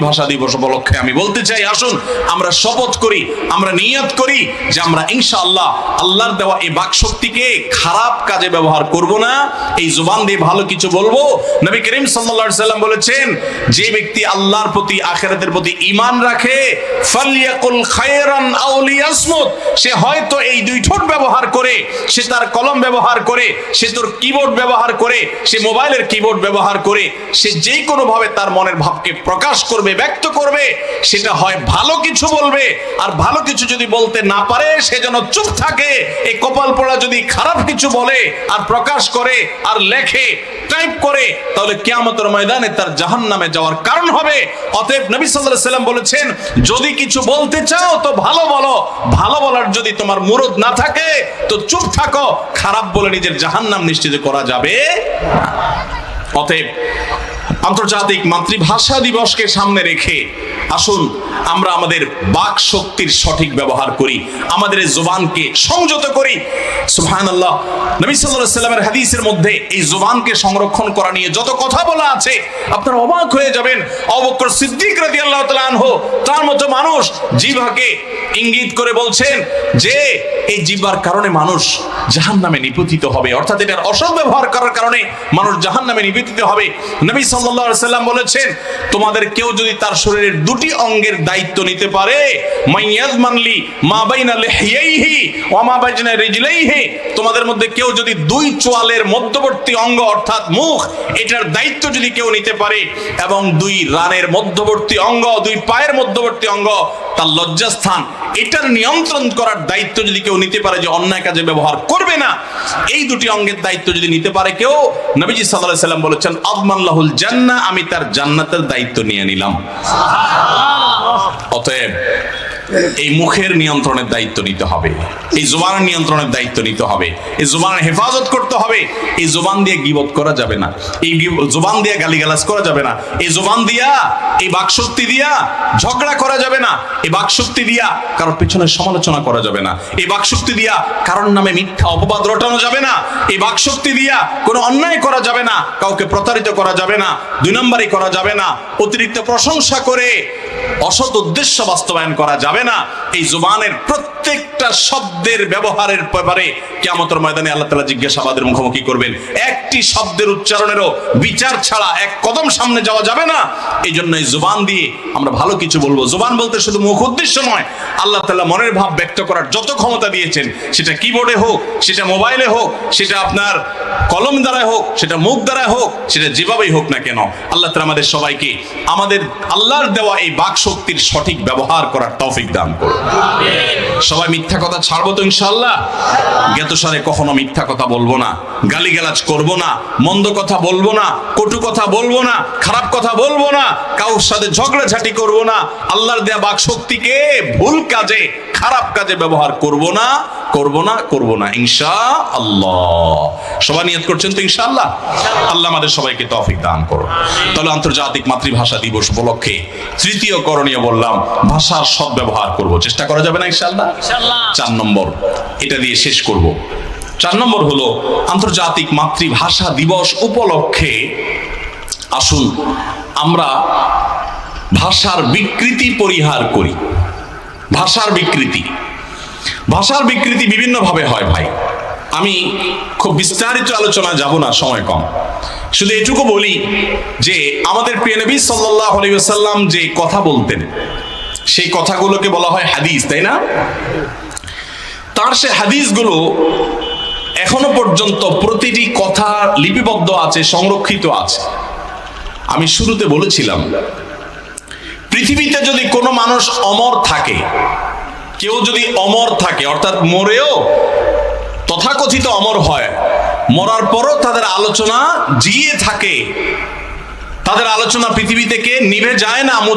মাতৃভাষা দিবস উপলক্ষে আমি বলতে চাই, আসুন, আমরা শপথ করি, আমরা নিয়াত করি যে আমরা ইনশা আল্লাহ আল্লাহর দেওয়া এই বাক শক্তিকে খারাপ কাজে ব্যবহার করব না। এই জুবান দিয়ে ভালো কিছু বলব। নবী করিম সাল্লাল্লাহু আলাইহি সাল্লাম বলেছেন, যে ব্যক্তি আল্লাহর প্রতি, আখিরাতের প্রতি ঈমান রাখে সে হয়তো এই দুই ঠোঁট ব্যবহার করে, সে তার কলম ব্যবহার করে, সে তোর কিবোর্ড ব্যবহার করে, সে মোবাইলের কিবোর্ড ব্যবহার করে, সে কোনো ভাবে তার মনের ভাবকে প্রকাশ করবে, ব্যক্ত করবে, সেটা হয় ভালো কিছু বলবে, আর ভালো কিছু যদি বলতে না পারে, সে যেন চুপ থাকে, এই কপাল পড়া যদি খারাপ কিছু বলে, আর প্রকাশ করে, আর লেখে টাইপ করে, তাহলে কিয়ামতের ময়দানে তার জাহান নামে যাওয়ার কারণ হবে। অতএব নবী সাল্লাম বলেছেন, যদি কিছু বলতে চাও, তো ভালো বলো। ভালো বলার যদি তোমার মুরদ না থাকে, তো চুপ থাকো। খারাপ বলে নিজের জাহান্নাম নিশ্চিত করা যাবে অতএব আন্তর্জাতিক মাতৃভাষা দিবসকে সামনে রেখে আসুন, আমরা আমাদের বাক শক্তির সঠিক ব্যবহার করি, আমাদের জোবানকে সংযত করি। সুবহানাল্লাহ, নবী সাল্লাহ সাল্লামের হাদিসের মধ্যে এই জোবানকে সংরক্ষণ করা নিয়ে যত কথা বলা আছে, আপনারা অবাক হয়ে যাবেন। অবক্র বকর সিদ্দিক রাজি আল্লাহ আনহু, তার মতো মানুষ জিভাকে ইঙ্গিত করে বলছেন যে এই জিব্বার কারণে মানুষ জাহান নামে নিপতিত হবে। অর্থাৎ এটার অসৎ ব্যবহার করার কারণে মানুষ জাহান নামে নিপতিত হবে। নবী আলাইহি সাল্লাম বলেছেন, তোমাদের কেউ যদি তার শরীরের দুটি অঙ্গের দায়িত্ব নিতে পারে মাইয়াজ মানলি মা বাইনা লেহিয়াইহি ওয়া মা বাইনা রিজলাইহি তোমাদের মধ্যে কেউ যদি দুই চোয়ালের মধ্যবর্তী অঙ্গ অর্থাৎ মুখ, এটার দায়িত্ব যদি কেউ নিতে পারে এবং দুই রানের মধ্যবর্তী অঙ্গ, দুই পায়ের মধ্যবর্তী অঙ্গ, তার লজ্জাস্থান, এটার নিয়ন্ত্রণ করার দায়িত্ব যদি কেউ নিতে পারে যে অন্যায় কাজে ব্যবহার করবে না, এই দুটি অঙ্গের দায়িত্ব যদি নিতে পারে কেউ, নবীজি আলাইহি সাল্লাম বলেছেন আদমাল্লাহুল জান্নাহ, আমি তার জান্নাতের দায়িত্ব নিয়ে নিলাম। অতএব এই মুখের নিয়ন্ত্রণের দায়িত্ব নিতে হবে। এই জোবান নিয়ন্ত্রণের দায়িত্ব নিতে হবে। এই জোবানের হেফাজত করতে হবে। এই জোবান দিয়ে গিবত করা যাবে না। এই জোবান দিয়ে গালিগালাজ করা যাবে না। এই জোবান দিয়া, এই বাকশক্তি দিয়া ঝগড়া করা যাবে না। এই বাকশক্তি দিয়া কারোর পেছনে সমালোচনা করা যাবে না। এই বাকশক্তি দিয়া কারোর নামে মিথ্যা অপবাদ রটানো যাবে না। এই বাকশক্তি দিয়া কোনো অন্যায় করা যাবে না। কাউকে প্রতারিত করা যাবে না। দুই নম্বরই করা যাবে না। অতিরিক্ত প্রশংসা করে অসৎ উদ্দেশ্য বাস্তবায়ন করা যাবে না। এই জুবানের প্রত্যেকটা শব্দের ব্যবহারের ব্যাপারে কিয়ামতের ময়দানে আল্লাহ তাআলা জিজ্ঞাসাবাদের মুখোমুখি করবেন। একটি শব্দের উচ্চারণেরও বিচার ছাড়া এক কদম সামনে যাওয়া যাবে না। এই জন্য এই জুবান দিয়ে আমরা ভালো কিছু বলব। জুবান বলতে শুধু মুখ উদ্দেশ্য নয়, আল্লাহ তাআলা মনের ভাব ব্যক্ত করার যত ক্ষমতা দিয়েছেন, সেটা কিবোর্ডে হোক, সেটা মোবাইলে হোক, সেটা আপনার কলম দ্বারাই হোক, সেটা মুখ দ্বারাই হোক, সেটা যেভাবেই হোক না কেন? আল্লাহ তাআলা আমাদের সবাইকে আমাদের আল্লাহর দেওয়া এই বাক শক্তির সঠিক ব্যবহার করার তৌফিক দান করুন। সবাই মিথ্যা কথা ছাড়বো তো ইনশাআল্লাহ? জ্ঞাতসারে কখনো মিথ্যা কথা বলব না, গালিগালাজ করব না, মন্দ কথা বলব না, কটু কথা বলব না, খারাপ কথা বলব না, কারোর সাথে ঝগড়াঝাটি করব না, আল্লাহর দেয়া বাক শক্তিকে ভুল কাজে, খারাপ কাজে ব্যবহার করব না। করব না করব না। ইনশা আল্লাহ সবাই নিয়ত করছেন তো ইনশাআল্লাহ? আল্লাহ আমাদের সবাইকে তৌফিক দান করো তাহলে আন্তর্জাতিক মাতৃভাষা দিবস উপলক্ষে তৃতীয় করণীয় বললাম ভাষার সৎ ব্যবহার করব। চেষ্টা করা যাবে না ইনশাআল্লাহ। চার নম্বর এটা দিয়ে শেষ করব। চার নম্বর হলো আন্তর্জাতিক মাতৃভাষা দিবস উপলক্ষে আসুন আমরা ভাষার বিকৃতি পরিহার করি। ভাষার বিকৃতি। ভাষার বিকৃতি বিভিন্নভাবে হয় ভাই। আমি খুব বিস্তারিত আলোচনা যাব না, সময় কম। শুধু এটুকু বলি যে, আমাদের প্রিয় নবী সাল্লাল্লাহু আলাইহি ওয়াসাল্লাম যে কথা বলতেন, সেই কথাগুলোকে বলা হয় হাদিস, তাই না? তার সে হাদিসগুলো এখনও পর্যন্ত প্রতিটি কথা লিপিবদ্ধ আছে, সংরক্ষিত আছে। আমি শুরুতে বলেছিলাম, পৃথিবীতে যদি কোনো মানুষ অমর থাকে কেউ যদি অমর থাকে, অর্থাৎ মরেও তথাকথিত অমর হয়, মরার পরও তাদের আলোচনা জিয়ে থাকে। তাদের আলোচনা পৃথিবী থেকে নিভে যায় না, মুছে